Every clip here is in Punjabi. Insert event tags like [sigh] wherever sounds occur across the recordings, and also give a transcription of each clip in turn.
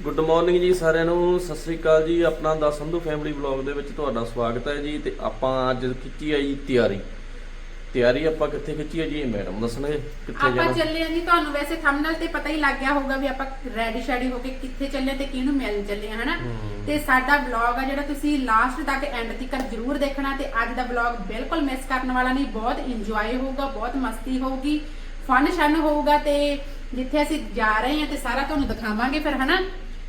ਗੁੱਡ ਮਾਰਨਿੰਗ ਜੀ ਸਾਰਿਆਂ ਨੂੰ। ਸਤਿ ਸ੍ਰੀ ਅਕਾਲ ਜੀ। ਆਪਣਾ ਦਾ ਸੰਧੂ ਫੈਮਿਲੀ ਵਲੌਗ ਦੇ ਵਿੱਚ ਤੁਹਾਡਾ ਸਵਾਗਤ ਹੈ ਜੀ। ਤੇ ਆਪਾਂ ਅੱਜ ਖਿੱਚੀ ਹੈ ਜੀ ਤਿਆਰੀ। ਤਿਆਰੀ ਆਪਾਂ ਕਿੱਥੇ ਖਿੱਚੀ ਹੈ ਜੀ? ਇਹ ਮੈਡਮ ਦੱਸਣਗੇ ਕਿੱਥੇ ਆਪਾਂ ਜਾਣਾ। ਚੱਲੇ ਆਂ ਜੀ। ਤੁਹਾਨੂੰ ਵੈਸੇ ਥੰਬਨੇਲ ਤੇ ਪਤਾ ਹੀ ਲੱਗ ਗਿਆ ਹੋਊਗਾ ਵੀ ਆਪਾਂ ਰੈਡੀ ਸ਼ੈਡੀ ਹੋ ਕੇ ਕਿੱਥੇ ਚੱਲੇ ਤੇ ਕਿਹਨੂੰ ਮਿਲਣ ਚੱਲੇ ਆ ਹਨਾ? ਤੇ ਸਾਡਾ ਵਲੌਗ ਆ ਜਿਹੜਾ ਤੁਸੀਂ ਲਾਸਟ ਤੱਕ ਐਂਡ ਤੱਕ ਜ਼ਰੂਰ ਦੇਖਣਾ ਤੇ ਅੱਜ ਦਾ ਵਲੌਗ ਬਿਲਕੁਲ ਮਿਸ ਕਰਨ ਵਾਲਾ ਨਹੀਂ। ਬਹੁਤ ਇੰਜੋਏ ਹੋਊਗਾ ਬਹੁਤ ਮਸਤੀ ਹੋਊਗੀ ਫਨ ਸ਼ਨ ਹੋਊਗਾ ਤੇ ਜਿੱਥੇ ਅਸੀਂ ਜਾ ਰਹੇ ਹਾਂ ਤੇ ਸਾਰਾ ਤੁਹਾਨੂੰ ਦਿਖਾਵਾਂਗੇ ਫਿਰ ਹਨਾ?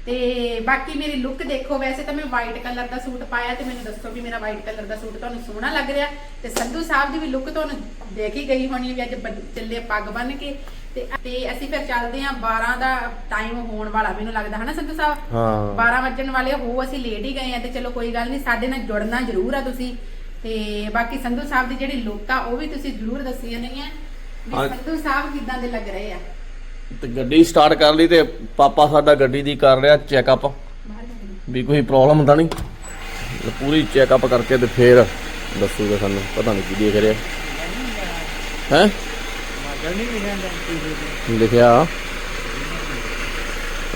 ਤੇ ਬਾਕੀ ਮੇਰੀ ਲੁੱਕ ਦੇਖੋ ਵੈਸੇ ਤਾਂ ਮੈਂ ਵਾਈਟ ਕਲਰ ਦਾ ਸੂਟ ਪਾਇਆ ਤੇ ਮੈਨੂੰ ਦੱਸੋ ਵੀ ਮੇਰਾ ਵਾਈਟ ਕਲਰ ਦਾ ਸੂਟ ਤੁਹਾਨੂੰ ਸੋਹਣਾ ਲੱਗ ਰਿਹਾ। ਤੇ ਸੰਧੂ ਸਾਹਿਬ ਦੀ ਵੀ ਲੁੱਕ ਤੁਹਾਨੂੰ ਦੇਖ ਹੀ ਗਈ ਹੋਣੀ ਵੀ ਅੱਜ ਚੱਲੇ ਪੱਗ ਬੰਨ ਕੇ। ਤੇ ਤੇ ਅਸੀਂ ਫਿਰ ਚੱਲਦੇ ਹਾਂ 12 ਦਾ ਟਾਈਮ ਹੋਣ ਵਾਲਾ ਮੈਨੂੰ ਲੱਗਦਾ ਹਨਾ ਸੰਧੂ ਸਾਹਿਬ? ਹਾਂ। 12 ਵੱਜਣ ਵਾਲੇ ਹੋ ਅਸੀਂ ਲੇਟ ਹੀ ਗਏ ਆ ਤੇ ਚਲੋ ਕੋਈ ਗੱਲ ਨਹੀਂ ਸਾਡੇ ਨਾਲ ਜੁੜਨਾ ਜ਼ਰੂਰ ਆ ਤੁਸੀਂ। ਤੇ ਬਾਕੀ ਸੰਧੂ ਸਾਹਿਬ ਦੀ ਜਿਹੜੀ ਲੁੱਕ ਆ ਉਹ ਵੀ ਤੁਸੀਂ ਜ਼ਰੂਰ ਦੱਸੀ ਜਾਣੀ ਆ ਵੀ। ਸੰਧੂ ਸਾਹਿਬ ਕਿਦਾਂ ਦੇ ਲੱਗ ਰਹੇ ਆ? ਤੇ ਗੱਡੀ ਸਟਾਰਟ ਕਰ ਲਈ ਤੇ ਪਾਪਾ ਸਾਡਾ ਗੱਡੀ ਦੀ ਕਰ ਰਿਹਾ ਚੈੱਕਅਪ ਵੀ ਕੋਈ ਪ੍ਰੋਬਲਮ ਤਾਂ ਨਹੀਂ? ਪੂਰੀ ਚੈੱਕਅਪ ਕਰਕੇ ਤੇ ਫੇਰ ਦੱਸੂਗਾ ਸਾਨੂੰ, ਪਤਾ ਨਹੀਂ ਕੀ ਦੇਖ ਰਿਹਾ। ਹੈ? ਲਿਖਿਆ।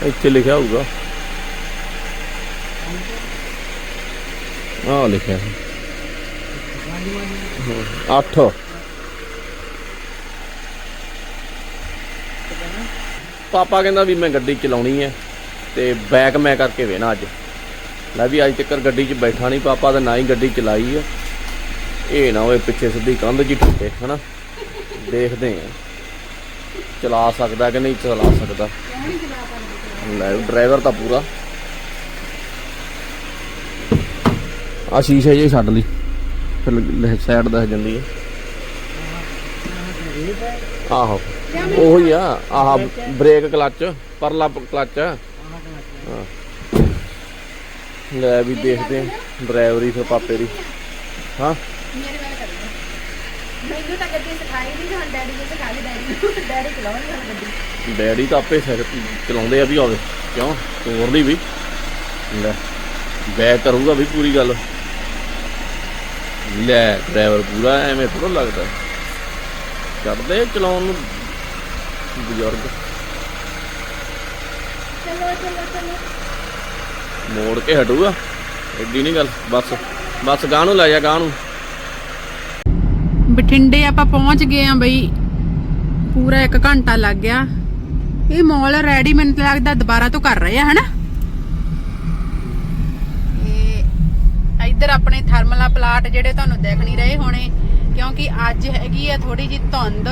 ਇੱਥੇ ਲਿਖਿਆ ਹੋਊਗਾ। ਆ ਲਿਖਿਆ। 8 ਪਾਪਾ ਕਹਿੰਦਾ ਵੀ ਮੈਂ ਗੱਡੀ ਚਲਾਉਣੀ ਹੈ ਤੇ ਬੈਕ ਮੈਂ ਕਰਕੇ ਵੇਣਾ ਅੱਜ। ਮੈਂ ਵੀ ਅੱਜ ਤੱਕ ਗੱਡੀ 'ਚ ਬੈਠਾ ਨਹੀਂ, ਪਾਪਾ ਤੇ ਨਾ ਹੀ ਗੱਡੀ ਚਲਾਈ ਆ ਇਹ ਨਾ ਹੋਏ ਪਿੱਛੇ ਸਿੱਧੀ ਕੰਧ 'ਚ ਹੀ ਠੁੱਕੇ ਹਨਾ? ਦੇਖਦੇ ਆ। ਚਲਾ ਸਕਦਾ ਕਿ ਨਹੀਂ ਚਲਾ ਸਕਦਾ। ਲੈ, ਡਰਾਈਵਰ ਤਾਂ ਪੂਰਾ। ਆ ਸ਼ੀਸ਼ੇ ਜੇ ਛੱਡ ਲਈ। ਫਿਰ ਸਾਈਡ ਦੱਸ ਜਾਂਦੀ ਹੈ ਆਹੋ। ਉਹੀ ਆ ਆਹ ਬ੍ਰੇਕ ਕਲੱਚ ਪਰਲਾ ਕਲੱਚ ਹਾਂ। ਲੈ ਵੀ ਦੇਖਦੇ ਆ ਡਰਾਈਵਰੀ ਫਿਰ ਪਾਪੇ ਦੀ। ਹਾਂ। ਮੇਰੇ ਵੱਲ ਕਰੋ ਮੈਨੂੰ ਤਾਂ ਗੱਡੀ ਸਿਖਾਈ ਨਹੀਂ ਹੁਣ ਡੈਡੀ ਨੇ ਸਿਖਾ ਲਈ ਡੈਡੀ ਨੂੰ ਡੈਡੀ ਚਲਾਉਣਗੇ ਹੁਣ ਗੱਡੀ। ਡੈਡੀ ਤਾਂ ਆਪੇ ਸਿਰ ਚਲਾਉਂਦੇ ਆ ਵੀ ਹੋਵੇ ਕਿਉਂ? ਤੋਰ ਲਈ ਵੀ। ਲੈ ਬੈਕ ਕਰੂਗਾ ਵੀ ਪੂਰੀ ਗੱਲ। ਲੈ ਡਰਾਈਵਰ ਪੂਰਾ ਐਵੇਂ ਥੋੜਾ ਲੱਗਦਾ। ਕਰਦੇ ਚਲਾਉਣ ਨੂੰ। ਬਜ਼ੁਰਗ ਚਲੋ ਚਲੋ ਚਲੋ। ਮੋੜ ਕੇ ਹਟੂਗਾ। ਐਡੀ ਨਹੀਂ ਗੱਲ ਬਸ ਬਸ ਗਾਂ ਨੂੰ ਲੈ ਜਾ ਗਾਂ ਨੂੰ। ਬਠਿੰਡੇ ਆਪਾਂ ਪਹੁੰਚ ਗਏ ਆ ਬਈ। ਪੂਰਾ 1 ਘੰਟਾ ਲੱਗ ਗਿਆ। ਇਹ ਮਾਲ ਰੈਡੀ ਮੈਨੂੰ ਲੱਗਦਾ ਦੁਬਾਰਾ ਤੋਂ ਕਰ ਰਹੇ ਆ ਹਨਾ? ਇਹ ਇੱਧਰ ਆਪਣੇ ਥਰਮਲਾ ਪਲਾਟ ਜਿਹੜੇ ਤੁਹਾਨੂੰ ਦੇਖ ਨਹੀਂ ਰਹੇ ਹੋਣੇ ਕਿਉਂਕਿ ਅੱਜ ਹੈਗੀ ਆ ਥੋੜੀ ਜੀ ਧੁੰਦ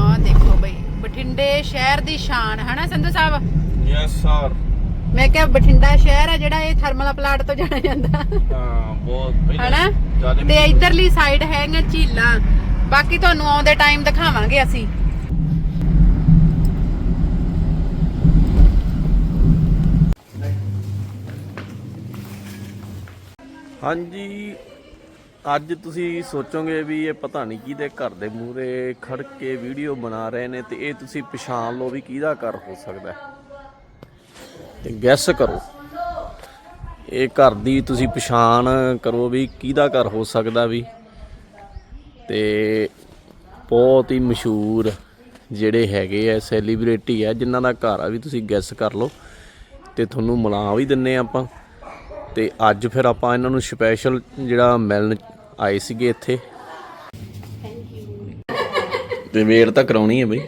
ਆਹ ਦੇਖੋ ਬਈ ਬਠਿੰਡੇ ਸ਼ਹਿਰ ਦੀ ਸ਼ਾਨ ਹਨਾ ਸੰਧੂ ਸਾਹਿਬ? ਯੈਸ ਸਰ ਮੈਂ ਕਿਹਾ ਬਠਿੰਡਾ ਸ਼ਹਿਰ ਆ ਜਿਹੜਾ ਇਹ ਥਰਮਲਾ ਪਲਾਟ ਤੋਂ ਜਾਣਿਆ ਜਾਂਦਾ। ਹਾਂ ਬਹੁਤ ਹਨਾ? ਤੇ ਇਧਰਲੀ ਸਾਈਡ ਹੈਗੀਆਂ ਝੀਲਾਂ। ਬਾਕੀ ਤੁਹਾਨੂੰ ਆਉਂਦੇ ਟਾਈਮ ਦਿਖਾਵਾਂਗੇ ਅਸੀਂ। ਹਾਂਜੀ ਅੱਜ ਤੁਸੀਂ ਸੋਚੋਗੇ ਵੀ ਇਹ ਪਤਾ ਨਹੀਂ ਕਿਹਦੇ ਘਰ ਦੇ ਮੂਹਰੇ ਖੜ ਕੇ ਵੀਡੀਓ ਬਣਾ ਰਹੇ ਨੇ ਤੇ ਇਹ ਤੁਸੀਂ ਪਛਾਣ ਲਓ ਵੀ ਕਿਹਦਾ ਘਰ ਹੋ ਸਕਦਾ ਹੈ। ਤੇ ਗੈਸ ਕਰੋ। ਇਹ ਘਰ ਦੀ ਤੁਸੀਂ ਪਛਾਣ ਕਰੋ ਵੀ ਕਿਹਦਾ ਘਰ ਹੋ ਸਕਦਾ ਵੀ। ਤੇ ਬਹੁਤ ਹੀ ਮਸ਼ਹੂਰ ਜਿਹੜੇ ਹੈਗੇ ਆ ਸੈਲੀਬ੍ਰਿਟੀ ਆ, ਜਿਨ੍ਹਾਂ ਦਾ ਘਰ ਆ ਵੀ ਤੁਸੀਂ ਗੈਸ ਕਰ ਲਓ। ਤੇ ਤੁਹਾਨੂੰ ਮਿਲਾ ਵੀ ਦਿੰਨੇ ਆ ਆਪਾਂ। ਤੇ ਅੱਜ ਫਿਰ ਆਪਾਂ ਇਹਨਾਂ ਨੂੰ ਸਪੈਸ਼ਲ ਜਿਹੜਾ ਮਿਲਣ ਆਏ ਸੀਗੇ ਇੱਥੇ। ਤੇ ਵੇਟ ਤਾਂ ਕਰਾਉਣੀ ਹੈ ਬਈ।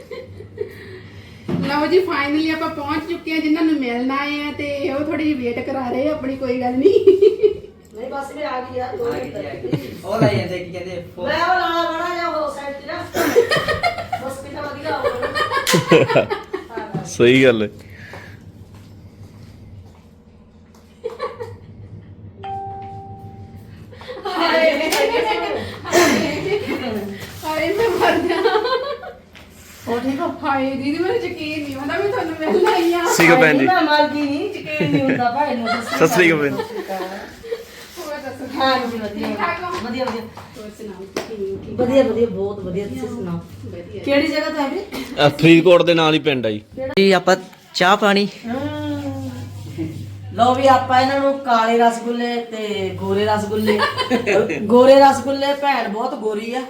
ਲਓ ਜੀ ਫਾਈਨਲੀ ਆਪਾਂ ਪਹੁੰਚ ਚੁੱਕੇ ਆ ਜਿਨ੍ਹਾਂ ਨੂੰ ਮਿਲਣ ਆਏ ਆ ਤੇ ਉਹ ਥੋੜੀ ਜਿਹੀ ਵੇਟ ਕਰਾ ਰਹੇ ਆ ਆਪਣੀ ਕੋਈ ਗੱਲ ਨਹੀਂ। ਨਹੀਂ ਬਸ ਵੀ ਆ ਗਈ ਆ ਦੋ ਮਿੰਟ। ਉਹ ਲਾਈ ਜਾਂਦੇ ਕੀ ਕਹਿੰਦੇ ਮੈਂ ਉਹ ਲਾਣਾ ਬਣਾ ਜਾ ਉਹ ਸਾਈਡ ਤੇ ਨਾ ਹਸਪੀਟਲ ਵਧੀਆ ਹੋਊਗਾ ਸਹੀ ਗੱਲ ਹੈ। ਹਾਏ ਮੈਂ ਮਰ ਜਾ। ਹੋ ਠੀਕ ਹੋ? ਹਾਏ ਦੀਦੀ ਮੈਨੂੰ ਯਕੀਨ ਨਹੀਂ ਹੁੰਦਾ ਮੈਂ ਤੁਹਾਨੂੰ ਮਿਲਣ ਆਈ ਆ। ਠੀਕ ਹੈ ਭੈਣ ਜੀ। ਮੈਂ ਮਰ ਗਈ ਨਹੀਂ ਚਿਕੇ ਨਹੀਂ ਹੁੰਦਾ ਭਾਈ ਨੂੰ ਸਤਿ ਸ੍ਰੀ ਅਕਾਲ ਭੈਣ। ਹੋਰ ਦੱਸੋ। ਹਾਂ ਜੀ ਵਧੀਆ। ਠੀਕ ਠਾਕ ਹੋ? ਵਧੀਆ ਵਧੀਆ। ਹੋਰ ਸੁਣਾਓ ਠੀਕ ਠੀਕ ਵਧੀਆ ਵਧੀਆ ਬਹੁਤ ਵਧੀਆ ਤੁਸੀਂ ਸੁਣਾਓ? ਵਧੀਆ। ਕਿਹੜੀ ਜਗ੍ਹਾ ਤੋਂ ਆਏ ਅਹ ਫਰੀਦਕੋਟ ਦੇ ਨਾਲ ਹੀ ਪਿੰਡ ਆ ਜੀ। ਜੀ ਆਪਾਂ ਚਾਹ ਪਾਣੀ ਲੋ ਵੀ ਆਪਾਂ ਇਹਨਾਂ ਨੂੰ ਕਾਲੇ ਰਸਗੁੱਲੇ ਤੇ ਗੋਰੇ ਰਸਗੁੱਲੇ। ਗੋਰੇ ਰਸਗੁੱਲੇ ਭੈਣ ਬਹੁਤ ਗੋਰੀ ਆ।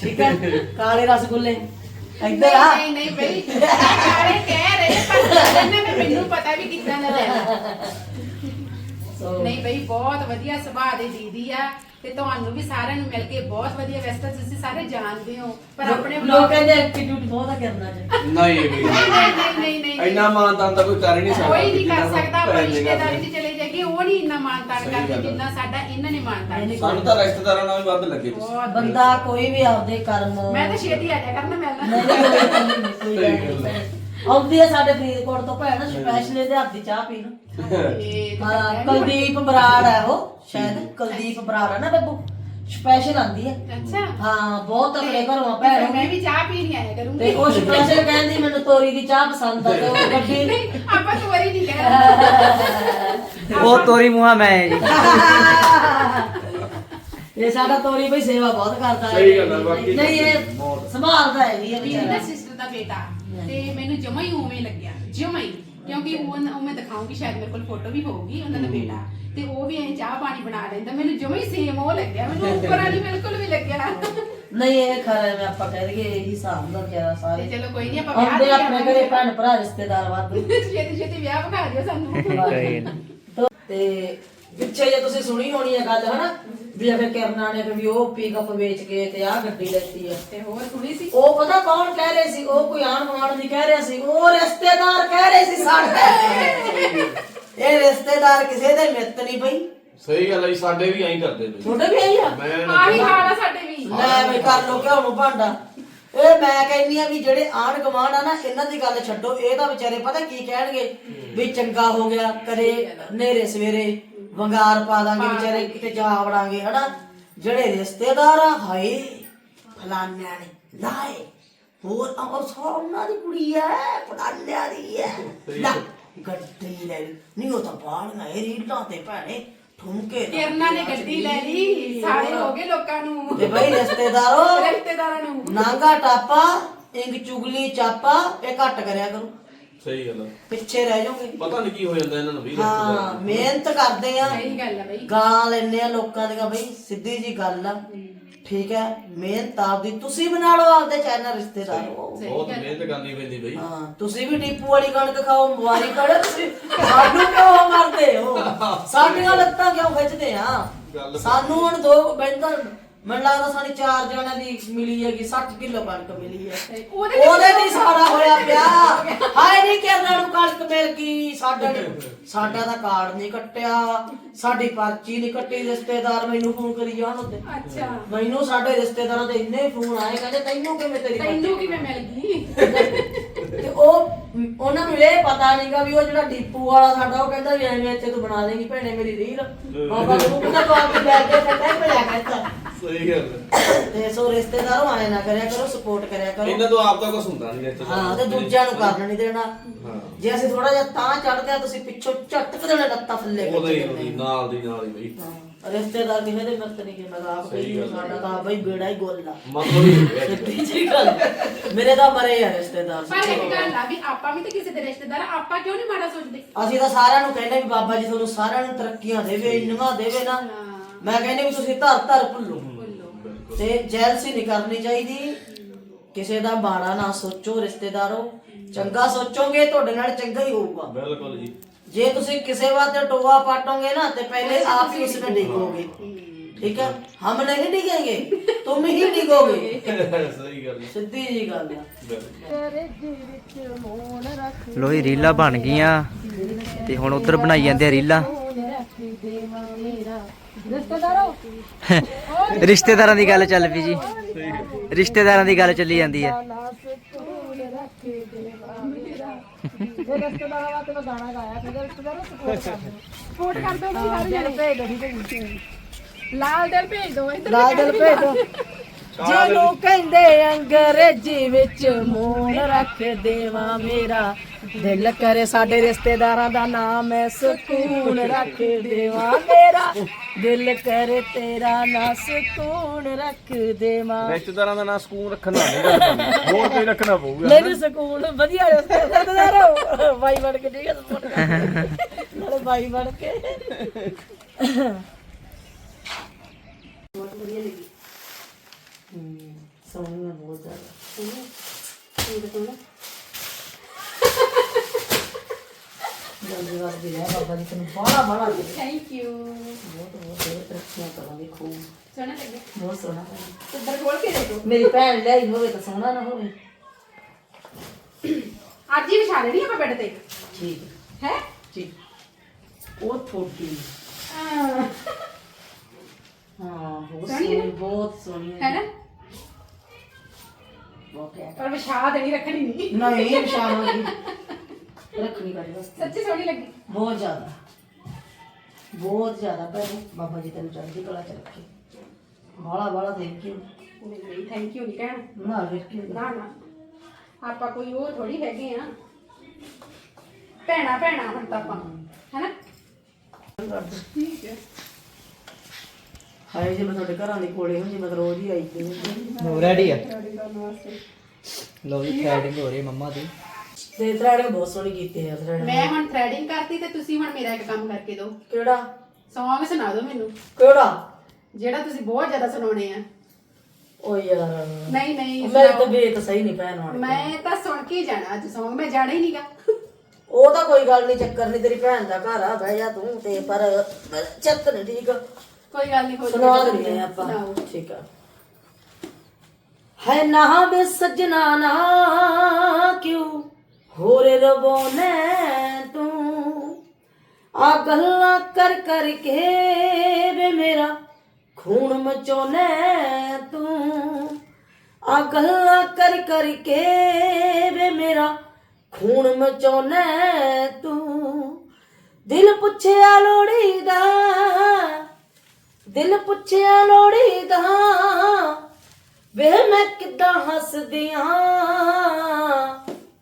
ਠੀਕ ਹੈ ਕਾਲੇ ਰਸਗੁੱਲੇ। ਇੱਧਰ ਆ। ਨਹੀਂ ਨਹੀਂ ਬਈ। ਸਾਰੇ ਕਹਿ ਰਹੇ ਪਰ ਇਹਨਾਂ ਨੇ ਮੈਨੂੰ ਪਤਾ ਵੀ ਕਿੱਦਾਂ ਦਾ ਲੈਣਾ। ਨਹੀਂ ਬਈ ਬਹੁਤ ਵਧੀਆ ਸੁਭਾਅ ਦੇ ਦੀਦੀ ਆ। ਤੇ ਤੁਹਾਨੂੰ ਵੀ ਸਾਰਿਆਂ ਨੂੰ ਮਿਲ ਕੇ ਬਹੁਤ ਵਧੀਆ ਵੈਸੇ ਤਾਂ ਤੁਸੀਂ ਸਾਰੇ ਜਾਣਦੇ ਹੋ ਪਰ ਆਪਣੇ ਲੋਕ ਕਹਿੰਦੇ ਐਟੀਟਿਊਡ ਬਹੁਤ ਆ ਕਰਨਾ ਚ। ਨਹੀਂ ਵੀ ਨਹੀਂ। ਨਹੀਂ ਨਹੀਂ ਨਹੀਂ ਨਹੀਂ ਇੰਨਾ ਮਾਨਤਾਨ ਤਾਂ ਕੋਈ ਕਰ ਹੀ ਨਹੀਂ ਸਕਦਾ ਕੋਈ ਨਹੀਂ ਕਰ ਜਿੰਨਾ ਸਕਦਾ ਆਪਾਂ ਭੈਣ ਦੇ ਕਰਦੇ। ਰਿਸ਼ਤੇਦਾਰੀ 'ਚ ਚਲੇ ਜਾਈਏ ਉਹ ਨਹੀਂ ਇੰਨਾ ਮਾਨਤਾਨ ਸਹੀ ਗੱਲ ਕਰਦੇ ਆ। ਜਿੰਨਾ ਸਾਡਾ ਇਹਨਾਂ ਨੇ ਮਾਨਤਾਨ ਨਹੀਂ, ਸਾਨੂੰ ਤਾਂ ਰਿਸ਼ਤੇਦਾਰਾਂ ਨਾਲ ਵੀ ਵੱਧ ਲੱਗੇ ਤੁਸੀਂ। ਬਹੁਤ। ਬੰਦਾ ਕੋਈ ਵੀ ਆਪਦੇ ਕਰਮ ਮੈਂ ਤਾਂ ਛੇਤੀ ਆ ਜਾ ਕਰਨਾ ਮਿਲਣਾ ਨਹੀਂ ਨਹੀਂ, ਨਹੀਂ, ਕੋਈ ਗੱਲ ਨਹੀਂ ਆਉਂਦੀ ਹੈ ਸਾਡੇ ਫਰੀਦਕੋਟ ਤੋਂ ਭੈਣ ਸਪੈਸ਼ਲ ਇਹਦੇ ਹੱਥ ਦੀ ਚਾਹ ਪੀਣ। ਇਹ ਤਾਂ ਹੈ। ਕੁਲਦੀਪ ਬਰਾੜ ਹੈ ਉਹ ਸ਼ਾਇਦ ਕੁਲਦੀਪ ਬਰਾੜ ਹੈ ਨਾ ਬੱਬੂ ਸਪੈਸ਼ਲ ਆਂਦੀ ਹੈ ਅੱਛਾ। ਹਾਂ ਬਹੁਤ ਤਕੜੇ ਘਰੋਂ ਆ ਭੈਣ। ਮੈਂ ਉਹ। ਵੀ ਚਾਹ ਪੀਣੀ ਆਇਆ ਕਰੂੰਗੀ। ਤੇ ਉਹ ਸਪੈਸ਼ਲ ਕਹਿੰਦੀ ਮੈਨੂੰ ਤੋਰੀ ਦੀ ਚਾਹ ਪਸੰਦ ਆ ਤੇ ਉਹ ਗੱਡੀ ਨਹੀਂ ਆਪਾਂ ਤੋਰੀ ਨਹੀਂ ਕਹਿ ਰਹੇ। [laughs] ਉਹ ਤੋਰੀ ਮੂੰਹਾ ਮੈਂ ਹੈ ਜੀ। [laughs] ਇਹ ਸਾਡਾ ਤੋਰੀ ਬਈ ਸੇਵਾ ਬਹੁਤ ਕਰਦਾ ਹੈ। ਸਹੀ ਗੱਲ ਹੈ, ਬਾਕੀ ਨਹੀਂ ਇਹ। ਸੰਭਾਲਦਾ ਹੈ ਜੀ ਇਹ ਮੇਰੀ ਸਿਸਟਰ ਦਾ ਬੇਟਾ ਤੇ ਮੈਨੂੰ ਜਮਾ ਹੀ ਉਵੇਂ ਲੱਗਿਆ ਜਮਾ ਹੀ। ਕਿਉਂਕਿ ਉਹ ਉਹ ਮੈਂ ਦਿਖਾਉਂਗੀ ਸ਼ਾਇਦ ਮੇਰੇ ਕੋਲ ਫੋਟੋ ਵੀ ਹੋਊਗੀ ਉਹਨਾਂ ਦਾ ਬੇਟਾ। ਤੇ ਉਹ ਵੀ ਐਂ ਚਾਹ ਪਾਣੀ ਬਣਾ ਲੈਂਦਾ। ਮੈਨੂੰ ਜਮਾ ਹੀ ਸੇਮ ਉਹ ਲੱਗਿਆ। ਮੈਨੂੰ ਉੱਪਰ ਵਾਲੀ ਬਿਲਕੁਲ ਵੀ ਲੱਗਿਆ। ਨਹੀਂ ਇਹ ਖਰਾ ਮੈਂ ਆਪਾਂ ਕਹਿ ਦਈਏ ਇਹ ਹਿਸਾਬ ਨਾਲ ਕਿਹਾ ਤੇ ਸਾਰੇ। ਚਲੋ ਕੋਈ ਨਹੀਂ ਆਪਾਂ ਵਿਆਹ ਆਉਂਦੇ ਤੇ ਆਪਣੇ ਘਰੇ ਭੈਣ ਭਰਾ ਰਿਸ਼ਤੇਦਾਰ ਵਾਧੂ। ਛੇਤੀ ਛੇਤੀ ਵਿਆਹ ਵਿਖਾ ਦਿਓ ਸਾਨੂੰ। ਤੇ ਪਿੱਛੇ ਜੇ ਤੁਸੀਂ ਸੁਣੀ ਹੋਣੀ ਹੈ ਗੱਲ ਹਨਾ? ਵੀ ਅਗਰ ਕਿਰਨਾ ਨੇ ਵੀ ਉਹ ਪਿਕਅਪ ਵੇਚ ਕੇ ਤੇ ਆਹ ਗੱਡੀ ਲੈਤੀ ਹੈ ਤੇ ਹੋਰ ਸੁਣੀ ਸੀ? ਉਹ ਪਤਾ ਕੌਣ ਕਹਿ ਰਹੇ ਸੀ? ਉਹ ਕੋਈ ਆਣ ਗੁਆਂਢ ਨਹੀਂ ਕਹਿ ਰਿਹਾ ਸੀ? ਉਹ ਰਿਸ਼ਤੇਦਾਰ ਕਹਿ ਰਹੇ ਸੀ ਸਾਡੇ। ਇਹ ਰਿਸ਼ਤੇਦਾਰ ਕਿਸੇ ਦੇ ਮਿੱਤ ਨਹੀਂ ਬਈ। ਸਹੀ ਗੱਲ ਹੈ ਜੀ, ਸਾਡੇ ਵੀ ਐਂ ਕਰਦੇ ਨੇ ਤੁਹਾਡੇ ਵੀ ਆਈ ਆ? ਮੈਂ ਆਹੀ ਹਾਲ ਆ ਸਾਡੇ ਵੀ। ਲੈ ਬਈ ਕਰ ਲੋ ਕਿਉਂ ਨੂੰ ਭਾਂਡਾ। ਇਹ ਮੈਂ ਕਹਿੰਨੀ ਆ ਵੀ ਜਿਹੜੇ ਆਣ ਗਵਾਂਢ ਆ ਨਾ ਇਹਨਾਂ ਦੀ ਗੱਲ ਛੱਡੋ। ਇਹ ਤਾਂ ਵਿਚਾਰੇ ਪਤਾ ਕੀ ਕਹਿਣਗੇ? ਵੀ ਚੰਗਾ ਹੋ ਗਿਆ ਕਰੇ ਨੇਰੇ ਸਵੇਰੇ ਵੰਗਾਰ ਪਾ ਦਾਂਗੇ ਵਿਚਾਰੇ ਕਿਤੇ ਜਾ ਵੜਾਂਗੇ ਹਨਾ? ਜਿਹੜੇ ਰਿਸ਼ਤੇਦਾਰ ਆ ਹਾਏ ਫਲਾਨਿਆਂ ਨੇ ਲਾਏ। ਹੋਰ ਉਹ ਸੋਨਾ ਦੀ ਕੁੜੀ ਐ ਫਲਾਨਿਆਂ ਦੀ ਐ। ਲੈ ਗੱਡੀ ਲੈ ਲਈ। ਨਹੀਂ ਉਹ ਤਾਂ ਬਾਹਲੀਆਂ ਇਹ ਰੀਲਾਂ ਤੇ ਭੈਣੇ ਠੁਮਕੇ ਤਾਂ ਕਿਰਨਾ ਨੇ ਗੱਡੀ ਲੈ ਲਈ ਸਾਰੇ ਹੋ ਗਏ ਲੋਕਾਂ ਨੂੰ। ਤੇ ਬਈ ਰਿਸ਼ਤੇਦਾਰੋ ਰਿਸ਼ਤੇਦਾਰਾਂ ਨੂੰ। ਨਾਂਗਾ ਟਾਪਾ ਇੰਗ ਚੁਗਲੀ ਚਾਪਾ ਇਹ ਘੱਟ ਕਰਿਆ ਕਰੋ। ਸਹੀ ਗੱਲ ਹੈ ਪਿੱਛੇ ਰਹਿ ਜਾਓਗੇ। ਪਤਾ ਨਹੀਂ ਕੀ ਹੋ ਜਾਂਦਾ ਇਹਨਾਂ ਨੂੰ ਵੀ ਹਾਂ ਮਿਹਨਤ ਕਰਦੇ ਆ। ਸਹੀ ਗੱਲ ਆ ਬਈ। ਗਾਂ ਲੈਨੇ ਆ ਲੋਕਾਂ ਦੀਆਂ ਬਈ ਸਿੱਧੀ ਜੀ ਗੱਲ ਆ। ਠੀਕ ਹੈ ਮਿਹਨਤ ਆਪਦੀ ਤੁਸੀਂ ਬਣਾ ਲਓ ਆਪਦੇ ਚੈਨਲ ਰਿਸ਼ਤੇਦਾਰੋ। ਬਹੁਤ ਮਿਹਨਤ ਕਰਨੀ ਪੈਂਦੀ ਬਈ। ਹਾਂ ਤੁਸੀਂ ਵੀ ਡੀਪੂ ਵਾਲੀ ਕਣਕ ਖਾਓ ਮੁਬਾਰਕ ਕਰੋ ਤੁਸੀਂ ਸਾਨੂੰ ਕਿਉਂ ਮਾਰਦੇ ਹੋ? [laughs] ਸਾਡੀਆਂ ਲੱਤਾਂ ਕਿਉਂ ਖਿੱਚਦੇ ਆ? ਸਾਨੂੰ ਹੁਣ ਦੋ ਬੰਦਾ ਮੈਨੂੰ ਲੱਗਦਾ ਸਾਡੀ ਚਾਰ ਜਣਿਆਂ ਦੀ ਮਿਲੀ ਹੈਗੀ 60 ਕਿਲੋ ਕਣਕ ਮਿਲੀ ਹੈ। ਉਹਦੇ ਉਹਦੇ ਸਾਰਾ ਹੋਇਆ ਪਿਆ ਹਾਏ ਨਹੀਂ ਕਿਰਨਾ ਨੂੰ ਕਣਕ ਮਿਲ ਗਈ। ਸਾਡਾ ਨੀ- ਸਾਡਾ ਤਾਂ ਕਾਰਡ ਨਹੀਂ ਕੱਟਿਆ। ਸਾਡੀ ਪਰਚੀ ਨਹੀਂ ਕੱਟੀ ਰਿਸ਼ਤੇਦਾਰ ਮੈਨੂੰ ਫੋਨ ਕਰੀ ਜਾਣ ਉਹਦੇ ਅੱਛਾ। ਮੈਨੂੰ ਸਾਡੇ ਰਿਸ਼ਤੇਦਾਰਾਂ ਦੇ ਇੰਨੇ ਫੋਨ ਆਏ ਕਹਿੰਦੇ ਤੈਨੂੰ ਕਿਵੇਂ ਤੇਰੀ ਪਰਚੀ ਤੈਨੂੰ ਕਿਵੇਂ ਮਿਲ ਗਈ? ਤੇ ਉਹ ਉਹਨਾਂ ਨੂੰ ਇਹ ਪਤਾ ਨਹੀਂਗਾ ਵੀ ਉਹ ਜਿਹੜਾ ਡੀਪੂ ਵਾਲਾ ਸਾਡਾ ਉਹ ਕਹਿੰਦਾ ਵੀ ਐਵੇਂ ਇੱਥੇ ਤੂੰ ਬਣਾ ਦੇਂਗੀ ਭੈਣੇ ਮੇਰੀ ਰੀਲ। ਬਾਬਾ ਤੂੰ ਕਹਿੰਦਾ ਤੂੰ ਆਪੇ ਬੈਠ ਕੇ ਫੱਟਾ ਹੀ ਪਿਆ ਕਹਿੰਦਾ ਸਹੀ ਗੱਲ ਹੈ। ਤੇ ਸੋ ਰਿਸ਼ਤੇਦਾਰੋਂ ਆਏ ਨਾ ਕਰਿਆ ਕਰੋ ਸਪੋਰਟ ਕਰਿਆ ਕਰੋ। ਇਹਨਾਂ ਤੋਂ ਆਪ ਤਾਂ ਕੁਝ ਹੁੰਦਾ ਨਹੀਂ ਇੱਥੇ ਹਾਂ ਤੇ ਦੂਜਿਆਂ ਨੂੰ ਕਰਨ ਨਹੀਂ ਦੇਣਾ ਹਾਂ। ਜੇ ਅਸੀਂ ਥੋੜਾ ਜਿਹਾ ਤਾਂ ਚੜਦੇ ਆ ਤੁਸੀਂ ਪਿੱਛੋਂ ਝਟਕ ਦੇਣਾ ਲੱਤਾਂ ਥੱਲੇ ਉਹਦਾ ਹੀ ਖਿੱਚ ਉਹਦੀ ਦਿੰਦੇ ਨਾਲ ਦੀ ਨਾਲ ਹੀ ਬਈ। ਹਾਂ। ਰਿਸ਼ਤੇਦਾਰ ਕਿਸੇ ਦੇ ਮਤ ਨਹੀਂ ਕਿ ਮੈਂ ਆਪ ਕਹੀ ਸਾਡਾ ਤਾਂ ਬਈ ਬੇੜਾ ਹੀ ਗੋਲਾ ਮਤਲਬ ਹੀ ਹੋ ਗਿਆ ਜੀ। ਸਿੱਧੀ ਜੀ ਗੱਲ ਮੇਰੇ ਤਾਂ ਮਰੇ ਆ ਰਿਸ਼ਤੇਦਾਰ। ਪਰ ਇੱਕ ਗੱਲ ਆ ਵੀ ਆਪਾਂ ਵੀ ਤਾਂ ਕਿਸੇ ਦੇ ਰਿਸ਼ਤੇਦਾਰ ਆ, ਆਪਾਂ ਕਿਉਂ ਨਹੀਂ ਮਾੜਾ ਸੋਚਦੇ? ਅਸੀਂ ਤਾਂ ਸਾਰਿਆਂ ਨੂੰ ਕਹਿੰਦੇ ਵੀ ਬਾਬਾ ਜੀ ਤੁਹਾਨੂੰ ਸਾਰਿਆਂ ਨੂੰ ਤਰੱਕੀਆਂ ਦੇਵੇ ਇੰਨੀਆਂ ਦੇਵੇ ਨਾ। ਮੈਂ ਕਹਿੰਦੇ ਵੀ ਤੁਸੀਂ ਧਰ ਧਰ ਭੁੱਲੋ। ਤੇ ਜੈਲਸੀ ਨਹੀਂ ਕਰਨੀ ਚਾਹੀਦੀ ਕਿਸੇ ਦਾ ਬਾੜਾ ਨਾ ਸੋਚੋ ਰਿਸ਼ਤੇਦਾਰੋ ਚੰਗਾ ਸੋਚੋਗੇ ਤੁਹਾਡੇ ਨਾਲ ਚੰਗਾ ਹੀ ਹੋਊਗਾ ਬਿਲਕੁਲ ਜੀ ਜੇ ਤੁਸੀਂ ਕਿਸੇ ਵਾਸਤੇ ਟੋਆ ਪਾਟੋਗੇ ਨਾ ਤੇ ਪਹਿਲੇ आप ही उसमें डिगोगे ठीक है हम नहीं डिगेंगे तुम ही डिगोगे ਸਹੀ ਗੱਲ ਹੈ ਸਿੱਧੀ ਜੀ ਗੱਲ ਆ ਬਿਲਕੁਲ ਲੋਈ ਰੀਲਾਂ ਬਣ ਗਈਆਂ ਤੇ ਹੁਣ ਉਧਰ ਬਣਾਈ ਜਾਂਦੇ ਆ ਰੀਲਾਂ [laughs] ਰਿਸ਼ਤੇਦਾਰਾਂ? ਦੀ ਗੱਲ ਚੱਲ ਪਈ ਜੀ। ਰਿਸ਼ਤੇਦਾਰਾਂ ਦੀ ਗੱਲ ਚੱਲੀ ਜਾਂਦੀ ਹੈ। ਲਾਲ ਦਿਲ ਭੇਜ ਦਿਓ ਇੱਧਰ ਲਾਲ ਦਿਲ ਭੇਜ ਦੋ ਜਿਹਨੂੰ ਕਹਿੰਦੇ ਅੰਗਰੇਜ਼ੀ ਵਿੱਚ ਮੋਹਨ ਰੱਖ ਦੇਵਾ ਮੇਰਾ ਦਿਲ ਕਰੇ ਸਾਡੇ ਰਿਸ਼ਤੇਦਾਰਾਂ ਦਾ ਨਾਮ ਐ ਸਕੂਨ ਰੱਖ ਦੇਵਾ ਮੇਰਾ ਦਿਲ ਕਰੇ ਤੇਰਾ ਨਾ ਸਕੂਨ ਰੱਖ ਦੇਵਾ। ਰਿਸ਼ਤੇਦਾਰਾਂ ਦਾ ਨਾਂ ਸਕੂਨ ਰੱਖਣਾ ਨਹੀਂ ਹੋਰ ਕੋਈ ਰੱਖਣਾ ਪਊਗਾ। ਨਹੀਂ ਸਕੂਲ ਵਧੀਆ ਰਿਸ਼ਤੇਦਾਰ ਬਾਈ ਬਣ ਕੇ ਠੀਕ ਹੈ ਕਰਦੇ। ਨਾਲੇ ਬਾਈ ਬਣ ਕੇ। ਬਹੁਤ ਵਧੀਆ ਲੱਗੀ ਹੂੰ ਸੋਹਣੀ ਬਹੁਤ ਜ਼ਿਆਦਾ। ਸੂਟ ਸੋਹਣਾ ਜਲਦੀ ਵਸਦੀ ਰਹਿ ਬਾਬਾ ਜੀ ਤੈਨੂੰ ਬਾਹਲਾ ਦੇ ਥੈਂਕ ਯੂ ਬਹੁਤ ਬਹੁਤ ਦੇ ਤਰੱਕੀਆਂ ਕਰਾਂਗੇ ਖੂਬ। ਸੋਹਣਾ ਲੱਗੇ ਬਹੁਤ ਸੋਹਣਾ ਉੱਧਰ ਖੋਲ ਕੇ ਦੇਖੋ। ਮੇਰੀ ਭੈਣ ਲਿਆਈ ਹੋਵੇ ਤਾਂ ਸੋਹਣਾ ਨਾ ਹੋਵੇ। ਅੱਜ ਹੀ ਵਿਛਾ ਲੈਣੀ ਆਪਾਂ ਬੈੱਡ ਤੇ। ਠੀਕ। ਹੈ? ਠੀਕ। ਉਹ ਥੋੜੀ ਹੈ ਹਾਂ ਬਹੁਤ ਸੋਹਣੀ ਹੈ ਸੋਹਣੀ ਬਹੁਤ ਸੋਹਣੀ ਹੈ ਨਾ ਬਹੁਤ ਹੈ ਪਰ ਵਿਛਾ ਦੇਣੀ ਰੱਖਣੀ ਨਹੀਂ ਨਹੀਂ ਸ਼ਾਮਾਂ ਰੱਖਣੀ ਕਰ ਬਸ ਸੱਚੀ ਸੋਹਣੀ ਲੱਗੀ ਬਹੁਤ ਜ਼ਿਆਦਾ ਬਹੁਤ ਜ਼ਿਆਦਾ ਭੈਣੇ ਬਾਬਾ ਜੀ ਤੈਨੂੰ ਚੜ੍ਹਦੀ ਕਲਾ ਚ ਰੱਖੇ ਬਾਲਾ ਬਾਲਾ ਥੈਂਕ ਯੂ ਨਹੀਂ ਨਹੀਂ ਥੈਂਕ ਯੂ ਨਹੀਂ ਕਹਿਣਾ ਨਾ ਵੇਖ ਕੇ ਨਾ ਨਾ ਆਪਾਂ ਕੋਈ ਉਹ ਥੋੜੀ ਹੈਗੇ ਆ ਭੈਣਾ ਭੈਣਾ ਹੁਣ ਤਾਂ ਆਪਾਂ ਹੈਨਾ ਠੀਕ ਹੈ ਹਾਏ ਜੇ ਮੈਂ ਤੁਹਾਡੇ ਘਰਾਂ ਦੇ ਕੋਲੇ ਹਾਂ ਜੇ ਮੈਂ ਤਾਂ ਰੋਜ਼ ਹੀ ਆਈ ਤੇ ਹੋ। ਰੈਡੀ ਆ? ਲੋ ਜੀ ਥ੍ਰੈਡਿੰਗ ਹੋ ਰਹੀ ਹੈ ਮੰਮਾ ਦੀ। ਤੇ ਥਰੈਡਿੰਗ ਬਹੁਤ ਸੋਹਣੀ ਕੀਤੀ ਹੈ ਥਰੈਡਿੰਗ ਮੈਂ ਹੁਣ ਥ੍ਰੈਡਿੰਗ ਕਰਤੀ ਤੇ ਤੁਸੀਂ ਹੁਣ ਮੇਰਾ ਇੱਕ ਕੰਮ ਕਰਕੇ ਦਿਓ। ਕਿਹੜਾ? ਸੌਂਗ ਸੁਣਾ ਦਿਓ ਮੈਨੂੰ। ਕਿਹੜਾ? ਜਿਹੜਾ ਤੁਸੀਂ ਬਹੁਤ ਜ਼ਿਆਦਾ ਸੁਣਾਉਣੇ ਆ। ਓ ਯਾਰ। ਨਹੀਂ ਨਹੀਂ ਮੇਰੀ ਸੁਣਾਓ। ਤਬੀਅਤ ਸਹੀ ਨਹੀਂ ਪੈਣ ਵਾਲੀ ਮੈਂ ਤਾਂ ਸੁਣ ਕੇ ਹੀ ਜਾਣਾ ਅੱਜ ਸੌਂਗ ਮੈਂ ਜਾਣਾ ਹੀ ਨਹੀਂਗਾ। ਉਹ ਤਾਂ ਕੋਈ ਗੱਲ ਨਹੀਂ ਚੱਕਰ ਨਹੀਂ ਤੇਰੀ ਭੈਣ ਦਾ ਘਰ ਆ ਬਹਿ ਜਾ ਤੂੰ ਤੇ ਪਰ ਚੱਤ ਨਹੀਂ ਠੀਕ। ਕੋਈ ਗੱਲ ਨਹੀਂ ਹੋ ਸੁਣਾ ਜਾਊਗਾ। ਦਿੰਦੇ ਆ ਆਪਾਂ। ਸੁਣਾਓ। ਠੀਕ ਆ। ਹੈ ਨਾ ਬੇ ਸਜਣਾ ਨਾ ਕਿਉਂ? ਹੋਰ ਰਵੋਨੇ ਤੂੰ। ਆ ਗੱਲਾਂ ਕਰ ਕਰ ਕੇ ਵੇ ਮੇਰਾ ਖੂਨ ਮਚੋਨੇ ਤੂੰ। ਆ ਗੱਲਾਂ ਕਰ ਕਰ ਕੇ ਵੇ ਮੇਰਾ ਖੂਨ ਮਚੋਨੇ ਤੂੰ। ਦਿਲ ਪੁੱਛਿਆ ਲੋੜੀਦਾ ਦਿਲ ਪੁੱਛਿਆ ਲੋੜੀਦਾ ਵੇ ਮੈਂ ਕਿੱਦਾਂ ਹੱਸਦੀਆਂ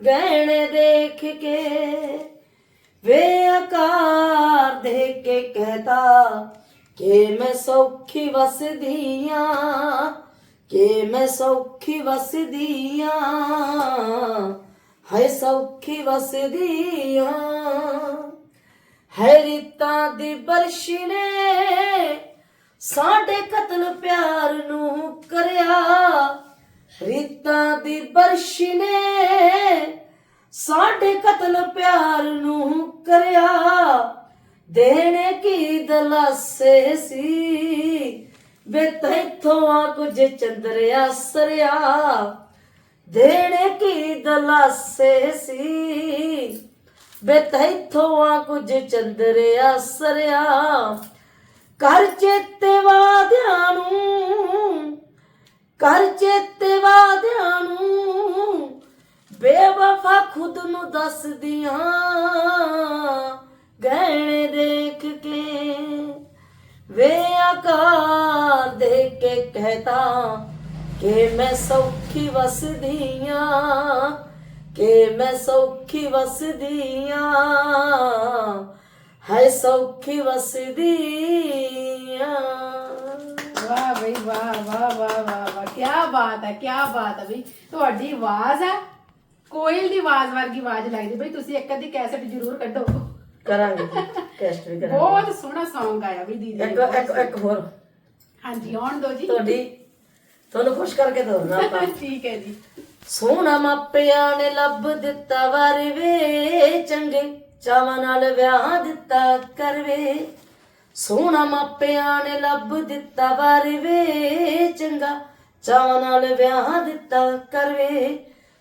ਗਹਿਣੇ ਦੇਖ ਕੇ, ਵੇ ਆਕਾਰ ਦੇਖ ਕੇ ਕਹਤਾ ਕਿ ਮੈਂ ਸੌਖੀ ਵਸਦੀਆਂ ਕਿ ਮੈਂ ਸੌਖੀ ਵਸਦੀਆਂ ਹੈ ਸੌਖੀ ਵਸਦੀਆਂ ਹੈ ਰੀਤਾਂ ਦੀ ਬਰਸ਼ ਨੇ ਸਾਡੇ ਕਤਲ ਪਿਆਰ ਨੂੰ ਕਰਿਆ। ਰੀਤਾਂ ਦੀ ਬਰਸ਼ ਨੇ ਸਾਡੇ ਕਤਲ ਪਿਆਰ ਨੂੰ ਕਰਿਆ। ਦੇਣੇ ਕੀ ਦਲਾਸੇ ਸੀ? ਵੇ ਤੈਥੋਂ ਆ ਕੁਝ ਚੰਦਰਿਆ ਸਰਿਆ। ਦੇਣੇ ਕੀ ਦਲਾਸੇ ਸੀ? ਵੇ ਤੈਥੋਂ ਆ ਕੁਝ ਚੰਦਰਿਆ ਸਰਿਆ। ਕਰ ਚੇਤੇ ਵਾਦਿਆਂ ਨੂੰ, ਕਰ ਚੇਤੇ ਵਾਦਿਆਂ ਨੂੰ, ਬੇਵਫਾ ਖੁਦ ਨੂੰ ਦੱਸਦੀਆਂ, ਗਹਿਣੇ ਦੇਖ ਕੇ, ਵੇ ਆਕਾਰ ਦੇਖ ਕੇ ਕਹਤਾ ਕਿ ਮੈਂ ਸੌਖੀ ਵਸਦੀਆਂ, ਕਿ ਮੈਂ ਸੌਖੀ ਵਸਦੀਆਂ। ਹੈ ਸੌਖੀ ਵਸਦੀਆਂ। ਵਾਹ ਬਈ ਵਾਹ ਵਾਹ ਵਾਹ ਵਾਹ ਵਾਹ। ਕੀ ਬਾਤ ਹੈ ਕੀ ਬਾਤ ਹੈ ਬਈ। ਤੁਹਾਡੀ ਆਵਾਜ਼ ਹੈ ਕੋਇਲ ਦੀ ਆਵਾਜ਼ ਵਰਗੀ ਆਵਾਜ਼ ਲੱਗਦੀ ਬਈ ਤੁਸੀਂ ਇੱਕ ਅੱਧੀ ਕੈਸਟ ਜ਼ਰੂਰ ਕੱਢੋ। ਕਰਾਂਗੇ ਟੈਸਟ ਵੀ ਕਰਾਂਗੇ। ਬਹੁਤ ਸੋਹਣਾ Song ਆਇਆ ਬਈ ਦੀਦੀ ਇੱਕ। ਇੱਕ ਇੱਕ ਹੋਰ। ਹਾਂਜੀ ਆਉਣ ਦੋ ਜੀ। ਤੁਹਾਡੀ ਤੁਹਾਨੂੰ ਖੁਸ਼ ਕਰਕੇ ਦੋਨਾ ਆਪਾਂ। [laughs] ਠੀਕ ਹੈ ਜੀ। ਸੋਹਣਾ ਮਾਪਿਆਂ ਨੇ ਲੱਭ ਦਿੱਤਾ ਵਰ ਵੇ ਚੰਗੇ। ਚਾਵਾਂ ਨਾਲ ਵਿਆਹ ਦਿੱਤਾ ਕਰਵੇ। ਸੋਹਣਾ ਮਾਪਿਆਂ ਨੇ ਲੱਭ ਦਿੱਤਾ ਵਰ ਚੰਗਾ। ਚਾਵਾਂ ਨਾਲ ਵਿਆਹ ਦਿੱਤਾ ਕਰਵੇ।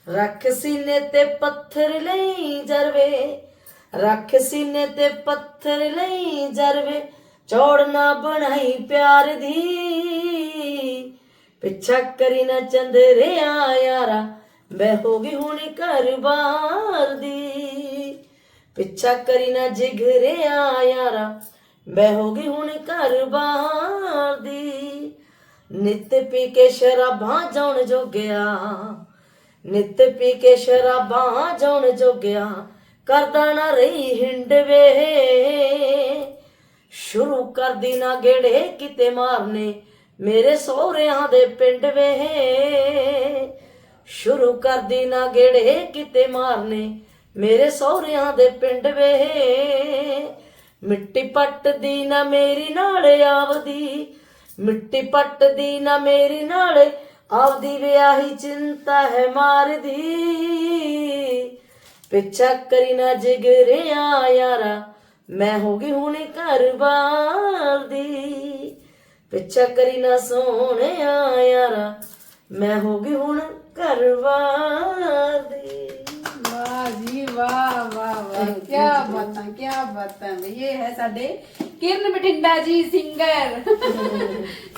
ਰੱਖ ਸੀਨੇ ਤੇ ਪੱਥਰ ਲਈ ਜਰਵੇ। ਰੱਖ ਸੀਨੇ ਤੇ ਪੱਥਰ ਲਈ ਜਰਵੇ। ਚੌੜ ਨਾ ਬਣਾਈ ਪਿਆਰ ਦੀ। ਪਿੱਛਾ ਕਰੀ ਨਾ ਚੰਦਰਿਆ ਯਾਰਾ। ਮੈਂ ਹੋ ਗਈ ਹੁਣ ਘਰ ਬਾਰ ਦੀ। ਪਿੱਛਾ ਕਰੀ ਨਾ ਜਿਗਰਿਆ ਯਾਰਾ। ਮੈਂ ਹੋ ਗਈ ਹੁਣ ਘਰ ਬਾਰ ਦੀ। ਨਿਤ ਪੀ ਕੇ ਸ਼ਰਾਬਾਂ ਜਾਣ ਜੋਗਿਆ। ਨਿਤ ਪੀ ਕੇ ਸ਼ਰਾਬਾਂ ਜਾਉਣ ਜੋਗਿਆ। ਕਰਦਾ ਨਾ ਰਹੀ ਹਿੰਡ ਹਿੰਡਵੇ ਸ਼ੁਰੂ ਕਰਦੀ ਨਾ ਗੇੜੇ ਕਿਤੇ ਮਾਰਨੇ। ਮੇਰੇ ਸੋਹਰਿਆਂ ਦੇ ਪਿੰਡ ਵੇ ਸ਼ੁਰੂ ਕਰਦੀ ਨਾ ਗੇੜੇ ਕਿਤੇ ਮਾਰਨੇ। ਮੇਰੇ ਸਹੁਰਿਆਂ ਦੇ ਪਿੰਡ ਵੇ। ਮਿੱਟੀ ਪੱਟਦੀ ਨਾ ਮੇਰੀ ਨਾਲ ਆਵਦੀ। ਮਿੱਟੀ ਪੱਟਦੀ ਨਾ ਮੇਰੀ ਨਾਲ ਆਪਦੀ ਵਿਆਹੀ ਚਿੰਤਾ ਹੈ ਮਾਰਦੀ। ਪਿੱਛਾ ਕਰੀ ਨਾ ਜਿਗਰਿਆ ਯਾਰਾ। ਮੈਂ ਹੋ ਗਈ ਹੁਣ ਘਰ-ਬਾਰ ਦੀ ਪਿੱਛਾ ਕਰੀ ਨਾ ਸੋਹਣਿਆ ਯਾਰਾ। ਮੈਂ ਹੋ ਗਈ ਹੁਣ ਘਰ-ਬਾਰ ਦੀ ਵਾਹ ਵਾਹ ਵਾਹ। ਕੀ ਬਾਤਾਂ ਕੀ ਬਾਤਾਂ ਇਹ ਹੈ ਸਾਡੇ ਕਿਰਨ ਬਠਿੰਡਾ ਜੀ ਸਿੰਗਰ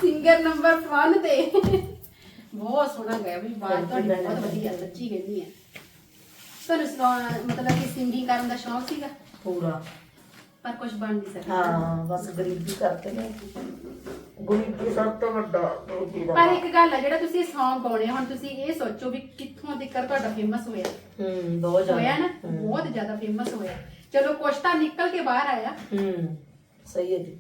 ਸਿੰਗਰ ਨੰਬਰ 1 ਤੇ। ਬਹੁਤ ਸੋਹਣਾ ਗਾਇਆ ਵੀ ਬਾਤ ਤੁਹਾਡੀ ਬਹੁਤ ਵਧੀਆ ਸੱਚੀ ਕਹਿੰਦੀ ਹੈ ਤੁਹਾਨੂੰ ਸੁਣਾ- ਮਤਲਬ ਕਿ ਸਿੰਗਿੰਗ ਕਰਨ ਦਾ ਸ਼ੌਂਕ ਸੀਗਾ? ਪੂਰਾ। ਪਰ ਕੁਝ ਬਣ ਨਹੀਂ ਸਕਿਆ। ਹਾਂ ਬਸ ਗਰੀਬੀ ਕਰਕੇ ਨੇ। ਗਰੀਬੀ ਸਭ ਤੋਂ ਵੱਡਾ ਗਰੀਬੀ ਦਾ ਪਰ ਇੱਕ ਗੱਲ ਹੈ ਜਿਹੜਾ ਤੁਸੀਂ Song ਗਾਉਣੇ ਹੁਣ ਤੁਸੀਂ ਇਹ ਸੋਚੋ ਵੀ ਕਿੱਥੋਂ ਤੱਕ ਤੁਹਾਡਾ ਫੇਮਸ ਹੋਇਆ। ਹੂੰ ਬਹੁਤ ਜ਼ਿਆਦਾ। ਹੋਇਆ ਨਾ? ਬਹੁਤ ਜ਼ਿਆਦਾ ਫੇਮਸ ਹੋਇਆ ਚਲੋ ਕੁਛ ਤਾਂ ਨਿਕਲ ਕੇ ਬਾਹਰ ਆਇਆ। ਹੂੰ ਸਹੀ ਹੈ ਜੀ।